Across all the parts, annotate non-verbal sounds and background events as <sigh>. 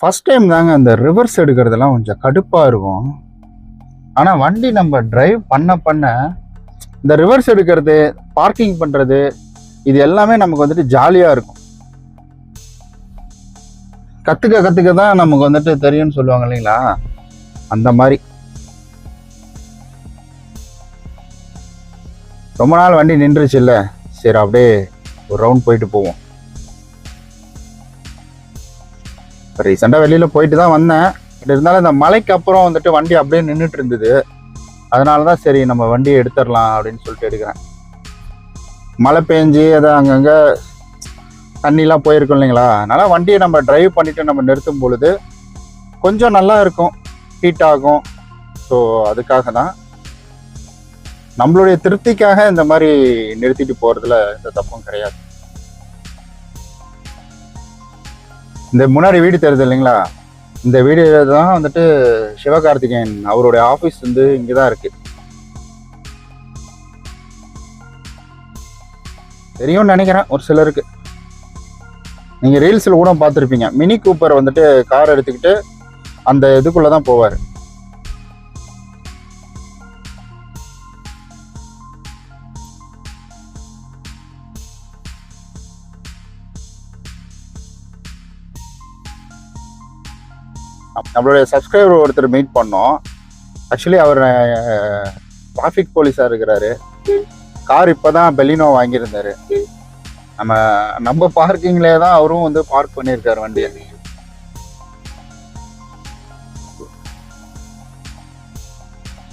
First time தாங்க அந்த reverse எடுக்கிறதெல்லாம் கொஞ்சம் கடுப்பாக இருக்கும். ஆனால் வண்டி நம்ம டிரைவ் பண்ண பண்ண இந்த ரிவர்ஸ் எடுக்கிறது பார்க்கிங் பண்ணுறது இது எல்லாமே நமக்கு வந்துட்டு ஜாலியாக இருக்கும். கற்றுக்க கற்றுக்க தான் நமக்கு வந்துட்டு தெரியும்னு சொல்லுவாங்க இல்லைங்களா? அந்த மாதிரி. ரொம்ப நாள் வண்டி நின்றுச்சு இல்லை சரி அப்படியே ஒரு ரவுண்ட் போயிட்டு போவோம். இப்போ ரீசெண்டாக வெளியில் போயிட்டு தான் வந்தேன். பட் இருந்தாலும் இந்த மலைக்கு அப்புறம் வந்துட்டு வண்டி அப்படியே நின்றுட்டு இருந்தது. அதனால தான் சரி நம்ம வண்டியை எடுத்துடலாம் அப்படின்னு சொல்லிட்டு எடுக்கிறேன். மழை பெஞ்சு அதை அங்கங்கே தண்ணிலாம் போயிருக்கும் இல்லைங்களா? அதனால் வண்டியை நம்ம ட்ரைவ் பண்ணிவிட்டு நம்ம நிறுத்தும் பொழுது கொஞ்சம் நல்லா இருக்கும். ஹீட் ஆகும். ஸோ அதுக்காக தான் நம்மளுடைய திருப்திக்காக இந்த மாதிரி நிறுத்திட்டு போகிறதுல எந்த தப்பும் கிடையாது. இந்த முன்னாடி வீடு தெரியுது இல்லைங்களா? இந்த வீடு தான் வந்துட்டு சிவகார்த்திகேயன் அவருடைய ஆஃபீஸ் வந்து இங்கே தான் இருக்கு. தெரியும்னு நினைக்கிறேன் ஒரு சிலருக்கு. நீங்கள் ரீல்ஸில் கூட பார்த்துருப்பீங்க. மினி கூப்பர் வந்துட்டு கார் எடுத்துக்கிட்டு அந்த இதுக்குள்ளே தான் போவார். நம்மளுடைய சப்ஸ்கிரைபர் ஒருத்தர் மீட் பண்ணோம். ஆக்சுவலி அவர் டிராஃபிக் போலீஸாக இருக்கிறாரு. கார் இப்போ தான் பெலினோ வாங்கியிருந்தாரு. நம்ம நம்ம பார்க்கிங்லேயே தான் அவரும் வந்து பார்க் பண்ணியிருக்காரு வண்டியை.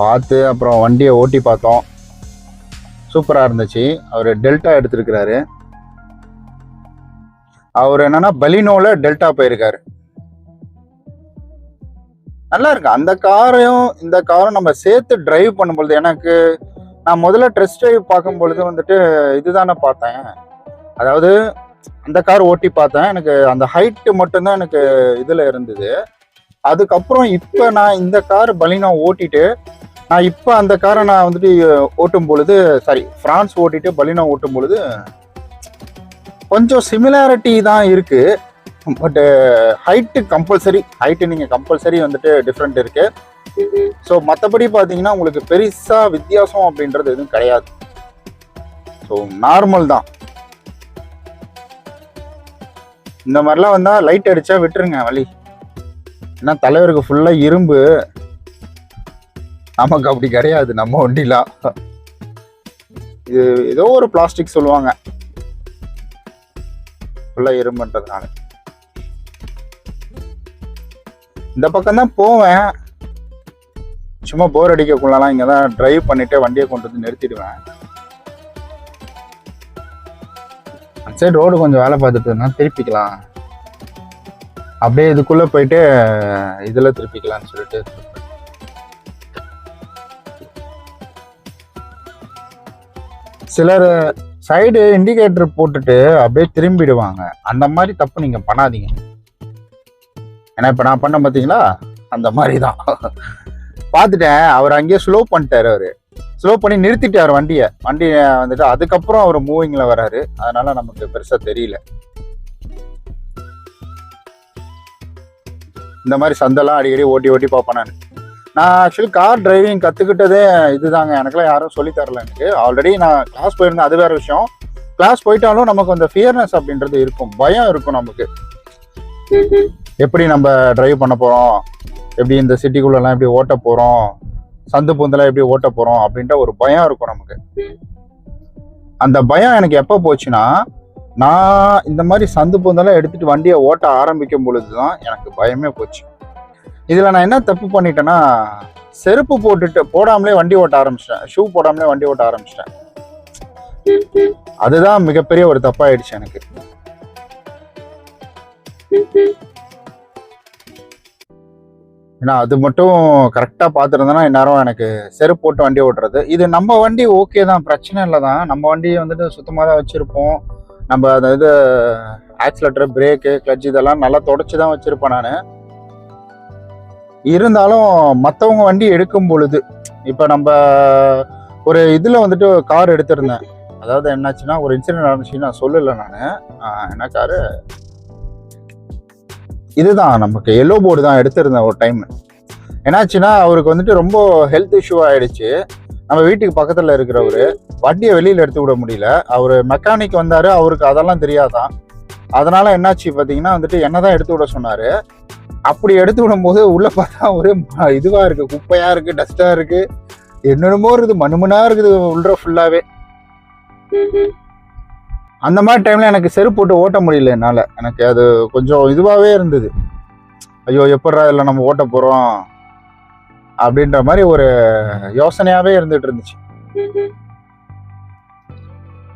பார்த்து அப்புறம் வண்டியை ஓட்டி பார்த்தோம். சூப்பராக இருந்துச்சு. அவர் டெல்டா எடுத்திருக்கிறாரு. அவர் என்னன்னா பலினோவில் டெல்டா போயிருக்காரு. நல்லா இருக்கு. அந்த காரையும் இந்த காரும் நம்ம சேர்த்து டிரைவ் பண்ணும்பொழுது எனக்கு நான் முதல்ல ட்ரெஸ் டிரைவ் பார்க்கும் பொழுது வந்துட்டு இதுதானே பார்த்தேன். அதாவது அந்த கார் ஓட்டி பார்த்தேன். எனக்கு அந்த ஹைட்டு மட்டும்தான் எனக்கு இதில் இருந்தது. அதுக்கப்புறம் இப்போ நான் இந்த கார் பலினா ஓட்டிட்டு நான் இப்போ அந்த காரை நான் வந்துட்டு ஓட்டும் பொழுது சாரி ஃப்ரான்ஸ் ஓட்டிட்டு பலினா ஓட்டும் பொழுது கொஞ்சம் சிமிலாரிட்டி தான் இருக்குது பட் ஹைட்டு கம்பல்சரி ஹைட்டு நீங்கள் கம்பல்சரி வந்துட்டு டிஃப்ரெண்ட் இருக்குது ஸோ மற்றபடி பார்த்தீங்கன்னா உங்களுக்கு பெருசாக வித்தியாசம் அப்படின்றது எதுவும் கிடையாது. ஸோ நார்மல் தான். இந்த மாதிரிலாம் வந்தால் லைட் அடித்தா விட்டுருங்க வழி ஏன்னா தலைவருக்கு ஃபுல்லாக இரும்பு. நமக்கு அப்படி கிடையாது நம்ம வண்டிலாம் இது ஏதோ ஒரு பிளாஸ்டிக் சொல்லுவாங்க. ஃபுல்லாக இரும்புன்றதுனால. இந்த பக்கம் தான் போவேன். சும்மா போர் அடிக்கக்குள்ளலாம் இங்கே தான் டிரைவ் பண்ணிட்டு வண்டியை கொண்டு வந்து நிறுத்திடுவேன். அந்த சைடு ரோடு கொஞ்சம் வேலை பார்த்துட்டு இருந்தால் திருப்பிக்கலாம். அப்படியே இதுக்குள்ளே போயிட்டு இதில் திருப்பிக்கலாம்னு சொல்லிட்டு சிலர் சைடு இண்டிகேட்டர் போட்டுட்டு அப்படியே திரும்பிடுவாங்க. அந்த மாதிரி தப்பு நீங்கள் பண்ணாதீங்க. ஏன்னா இப்போ நான் பண்ண பார்த்தீங்களா அந்த மாதிரி தான் பார்த்துட்டேன் அவர் அங்கேயே ஸ்லோ பண்ணிட்டாரு அவரு. ஸ்லோ பண்ணி நிறுத்திட்டார் வண்டியை. வண்டியை வந்துட்டு அதுக்கப்புறம் அவர் மூவிங்கில் வராரு. அதனால நமக்கு பெருசாக தெரியல. இந்த மாதிரி சந்தெல்லாம் அடிக்கடி ஓட்டி ஓட்டி பார்ப்பேன் நான். நான் ஆக்சுவலி கார் டிரைவிங் கற்றுக்கிட்டதே இதுதாங்க. எனக்குலாம் யாரும் சொல்லி தரல எனக்கு. ஆல்ரெடி நான் கிளாஸ் போயிருந்தேன். அது வேற விஷயம். கிளாஸ் போயிட்டாலும் நமக்கு அந்த ஃபியர்னஸ் அப்படின்றது இருக்கும். பயம் இருக்கும் நமக்கு. எப்படி நம்ம டிரைவ் பண்ண போகிறோம் எப்படி இந்த சிட்டிக்குள்ளெல்லாம் எப்படி ஓட்ட போகிறோம் சந்து பூந்தெல்லாம் எப்படி ஓட்ட போகிறோம் அப்படின்ற ஒரு பயம் இருக்கும் நமக்கு. அந்த பயம் எனக்கு எப்போ போச்சுன்னா நான் இந்த மாதிரி சந்து பொந்தெல்லாம் எடுத்துகிட்டு வண்டியை ஓட்ட ஆரம்பிக்கும் பொழுது தான் எனக்கு பயமே போச்சு. இதில் நான் என்ன தப்பு பண்ணிட்டேன்னா செருப்பு போட்டுட்டு போடாமலே வண்டி ஓட்ட ஆரம்பிச்சிட்டேன். ஷூ போடாமலே வண்டி ஓட்ட ஆரம்பிச்சிட்டேன். அதுதான் மிகப்பெரிய ஒரு தப்பாயிடுச்சு எனக்கு. ஏன்னா அது மட்டும் கரெக்டாக பார்த்துருந்தேன்னா இந்நேரம் எனக்கு செருப்பு போட்டு வண்டி ஓட்டுறது. இது நம்ம வண்டி ஓகே தான் பிரச்சனை இல்லை தான். நம்ம வண்டியை வந்துட்டு சுத்தமாக தான் வச்சுருப்போம். நம்ம அந்த இது ஆக்சிலேட்டர் பிரேக்கு கிளட்ச் இதெல்லாம் நல்லா தொடச்சி தான் வச்சுருப்பேன் நான். இருந்தாலும் மற்றவங்க வண்டி எடுக்கும் பொழுது இப்போ நம்ம ஒரு இதில் வந்துட்டு கார் எடுத்திருந்தேன். அதாவது என்னாச்சுன்னா ஒரு இன்சிடென்ட் நடந்துச்சு நான் சொல்லலை நான். என்ன காரு இதுதான் நமக்கு எல்லோ போர்டு தான் எடுத்திருந்தேன் ஒரு டைம் என்னாச்சுன்னா அவருக்கு வந்துட்டு ரொம்ப ஹெல்த் இஷ்யூ ஆயிடுச்சு. நம்ம வீட்டுக்கு பக்கத்தில் இருக்கிறவரு வண்டியை வெளியில் எடுத்து விட முடியல. அவர் மெக்கானிக் வந்தார் அவருக்கு அதெல்லாம் தெரியாதான். அதனால என்னாச்சு பார்த்தீங்கன்னா வந்துட்டு என்ன தான் எடுத்து விட சொன்னார். அப்படி எடுத்து விடும்போது உள்ளே பார்த்தா ஒரே இதுவாக இருக்குது குப்பையாக இருக்குது டஸ்ட்டாக இருக்குது என்னென்னமோ இருக்குது மனுமனாக இருக்குது உள்ள ஃபுல்லாகவே அந்த மாதிரி டைம்ல எனக்கு செருப்பு போட்டு ஓட்ட முடியல என்னால. எனக்கு அது கொஞ்சம் இதுவாகவே இருந்தது. ஐயோ எப்படா இதில் நம்ம ஓட்ட போறோம்? அப்படின்ற மாதிரி ஒரு யோசனையாவே இருந்துட்டு இருந்துச்சு.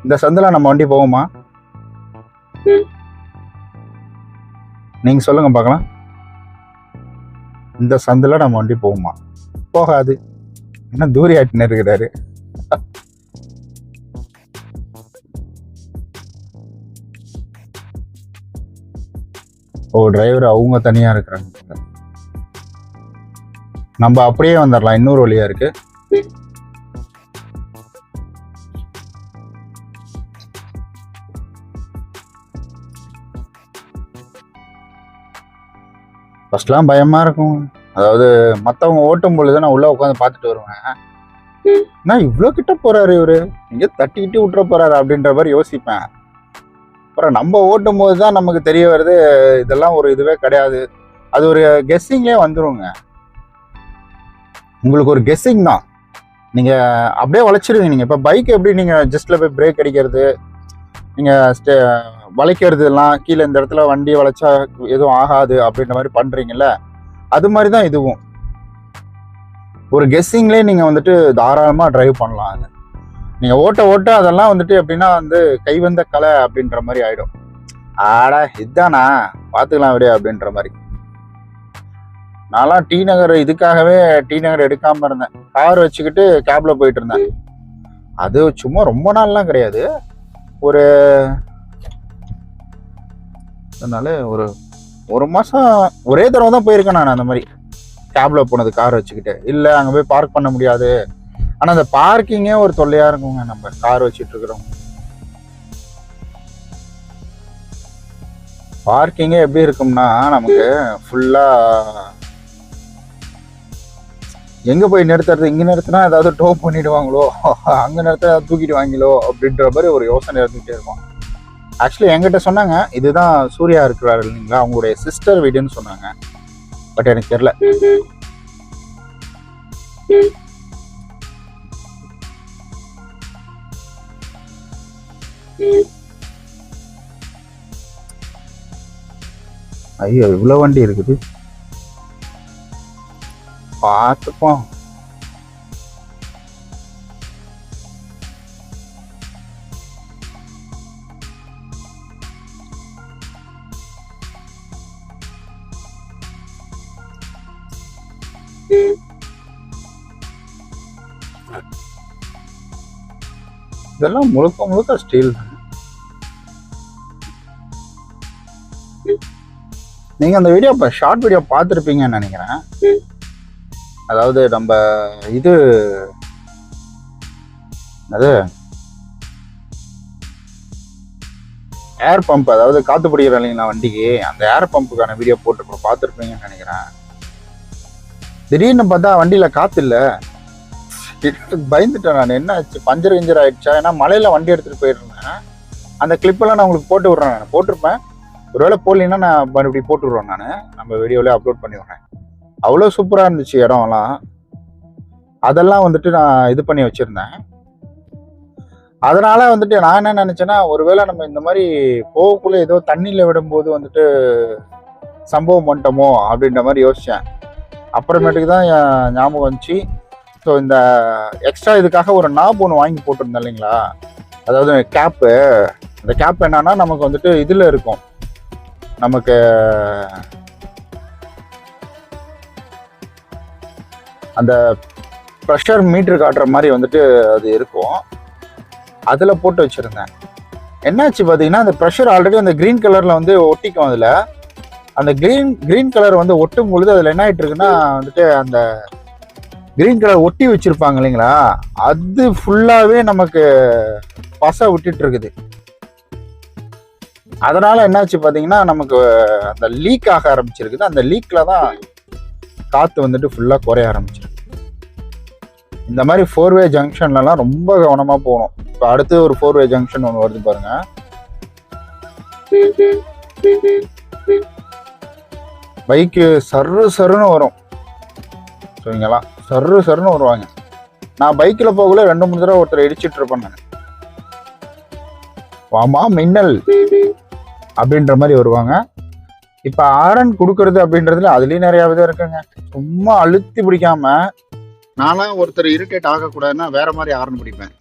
இந்த சந்தில நம்ம வண்டி போவோமா? நீங்க சொல்லுங்க பார்க்கலாம். இந்த சந்தில நம்ம வண்டி போகுமா போகாது. என்ன தூரி ஆட்டின்னு இருக்கிறாரு. டிரைவர் அவங்க தனியா இருக்கிறாங்க. நம்ம அப்படியே வந்துடலாம் இன்னொரு வழியா இருக்கு. ஃபர்ஸ்ட்லாம் பயமா இருக்கும். அதாவது மத்தவங்க ஓட்டும் பொழுது நான் உள்ள உட்காந்து பார்த்துட்டு வருவேன். நான் இவ்வளோ கிட்ட போறாரு இவரு? இங்க தட்டிக்கிட்டு விட்டுற போறாரு அப்படின்ற மாதிரி யோசிப்பேன். அப்புறம் நம்ம ஓட்டும் போது தான் நமக்கு தெரிய வருது இதெல்லாம் ஒரு இதுவே கிடையாது. அது ஒரு கெஸ்ஸிங்லேயே வந்துருங்க. உங்களுக்கு ஒரு கெஸ்ஸிங் தான். நீங்கள் அப்படியே வளைச்சிருவீங்க நீங்கள் இப்போ பைக் எப்படி நீங்கள் ஜஸ்ட்டில் போய் பிரேக் அடிக்கிறது நீங்கள் ஸ்டே வளைக்கிறது எல்லாம் கீழே இந்த இடத்துல வண்டி வளைச்சா எதுவும் ஆகாது அப்படின்ற மாதிரி பண்ணுறீங்கல்ல அது மாதிரி தான் இதுவும். ஒரு கெஸ்ஸிங்லேயே நீங்கள் வந்துட்டு தாராளமாக ட்ரைவ் பண்ணலாம். நீங்கள் நீங்க ஓட்ட ஓட்ட அதெல்லாம் வந்துட்டு எப்படின்னா வந்து கைவந்த கலை அப்படின்ற மாதிரி ஆயிடும். ஆடா இதுதானா? பாத்துக்கலாம் விட அப்படின்ற மாதிரி. நான்லாம் டி நகர் இதுக்காகவே டி நகர் எடுக்காம இருந்தேன். கார் வச்சுக்கிட்டு கேப்ல போயிட்டு இருந்தேன். அது சும்மா ரொம்ப நாள்லாம் கிடையாது. ஒரு அதனால ஒரு ஒரு மாசம் ஒரே தடவை தான் போயிருக்கேன் நான் அந்த மாதிரி. கேப்ல போனது கார் வச்சுக்கிட்டு. இல்லை அங்கே போய் பார்க் பண்ண முடியாது. ஆனா அந்த பார்க்கிங்கே ஒரு தொல்லையா இருக்குங்க. நம்ம கார் வச்சுட்டு இருக்கிறோம் பார்க்கிங்கே எப்படி இருக்கும்னா நமக்கு ஃபுல்லா எங்க போய் நிறுத்துறது? இங்க நிறுத்தினா ஏதாவது டோ பண்ணிடுவாங்களோ? அங்க நிறுத்த ஏதாவது தூக்கிட்டு வாங்கிலோ? அப்படின்ற மாதிரி ஒரு யோசனை இருந்துகிட்டே இருக்கும். ஆக்சுவலி என்கிட்ட சொன்னாங்க இதுதான் சூர்யா இருக்கிறாரு இல்லைங்களா? அவங்களுடைய சிஸ்டர் வீடுன்னு சொன்னாங்க. பட் எனக்கு தெரியல. ஐயோ இவ்வளோ வண்டி இருக்குது. பார்த்துப்போம். இதெல்லாம் முழுக்க முழுக்க ஸ்டீல் தான். நீங்க அந்த வீடியோ இப்போ ஷார்ட் வீடியோ பார்த்துருப்பீங்கன்னு நினைக்கிறேன். அதாவது நம்ம இது அது ஏர் பம்ப் அதாவது காத்து பிடிக்கிற இல்லைங்களா வண்டிக்கு அந்த ஏர் பம்புக்கான வீடியோ போட்டு பார்த்துருப்பீங்கன்னு நினைக்கிறேன். திடீர்னு பார்த்தா வண்டியில காத்து இல்ல. <laughs> பயந்துட்டேன் நான். என்ன ஆச்சு? பஞ்சர் கிஞ்சர் ஆயிடுச்சா? ஏன்னா மலையில வண்டி எடுத்துட்டு போயிருந்தேன். அந்த கிளிப்பெல்லாம் நான் உங்களுக்கு போட்டு விட்றேன். நான் போட்டிருப்பேன். ஒருவேளை போடலைன்னா நான் மறுபடியும் போட்டுடுறோம் நான். நம்ம வீடியோவில் அப்லோட் பண்ணி விட்றேன் அவ்வளோ சூப்பராக இருந்துச்சு இடம்லாம். அதெல்லாம் வந்துட்டு நான் இது பண்ணி வச்சுருந்தேன். அதனால் வந்துட்டு நான் என்ன நினச்சேன்னா ஒருவேளை நம்ம இந்த மாதிரி போகக்குள்ளே ஏதோ தண்ணியில் விடும்போது வந்துட்டு சம்பவம் பண்ணிட்டோமோ அப்படின்ற மாதிரி யோசித்தேன் அப்புறமேட்டுக்கு தான் ஞாபகம் வந்துச்சு. ஸோ இந்த எக்ஸ்ட்ரா இதுக்காக ஒரு நாப் ஒன்று வாங்கி போட்டிருந்தேன் இல்லைங்களா? அதாவது கேப்பு இந்த கேப் என்னன்னா நமக்கு வந்துட்டு இதில் இருக்கும். நமக்கு அந்த ப்ரெஷர் மீட்ரு காட்டுற மாதிரி வந்துட்டு அது இருக்கும். அதில் போட்டு வச்சுருந்தேன். என்னாச்சு பார்த்தீங்கன்னா அந்த ப்ரெஷர் ஆல்ரெடி அந்த க்ரீன் கலரில் வந்து ஒட்டிக்கும் அதில். அந்த க்ரீன் க்ரீன் கலர் வந்து ஒட்டும் பொழுது அதில் என்ன ஆயிட்டு இருக்குன்னா வந்துட்டு அந்த க்ரீன் கலர் ஒட்டி வச்சுருப்பாங்க இல்லைங்களா? அது ஃபுல்லாகவே நமக்கு பசை விட்டுட்டு இருக்குது. அதனால என்னாச்சு பார்த்தீங்கன்னா நமக்கு அந்த லீக் ஆக ஆரம்பிச்சிருக்குது. அந்த லீக்கில் தான் காற்று வந்துட்டு ஃபுல்லாக குறைய ஆரம்பிச்சிருக்கு. இந்த மாதிரி ஃபோர்வே ஜங்ஷன்லலாம் ரொம்ப கவனமாக போகணும். இப்போ அடுத்து ஒரு ஃபோர்வே ஜங்ஷன் ஒன்று வருது பாருங்க. பைக்கு சர்ரு சருன்னு வரும். சரிங்களா? சர்ரு சருன்னு வருவாங்க. நான் பைக்கில் போகல ரெண்டு மூணு தடவை ஒருத்தர் இடிச்சிட்டு இருப்பேன் நான். வாமா மின்னல். அப்படின்ற மாதிரி வருவாங்க. இப்போ ஆரன் கொடுக்கறது அப்படின்றதுல அதுலேயும் நிறையா விதம் இருக்குங்க. சும்மா அழுத்தி பிடிக்காம நானும் ஒருத்தர் இரிட்டேட் ஆகக்கூடாதுன்னா வேற மாதிரி ஆரன் பிடிப்பேன்.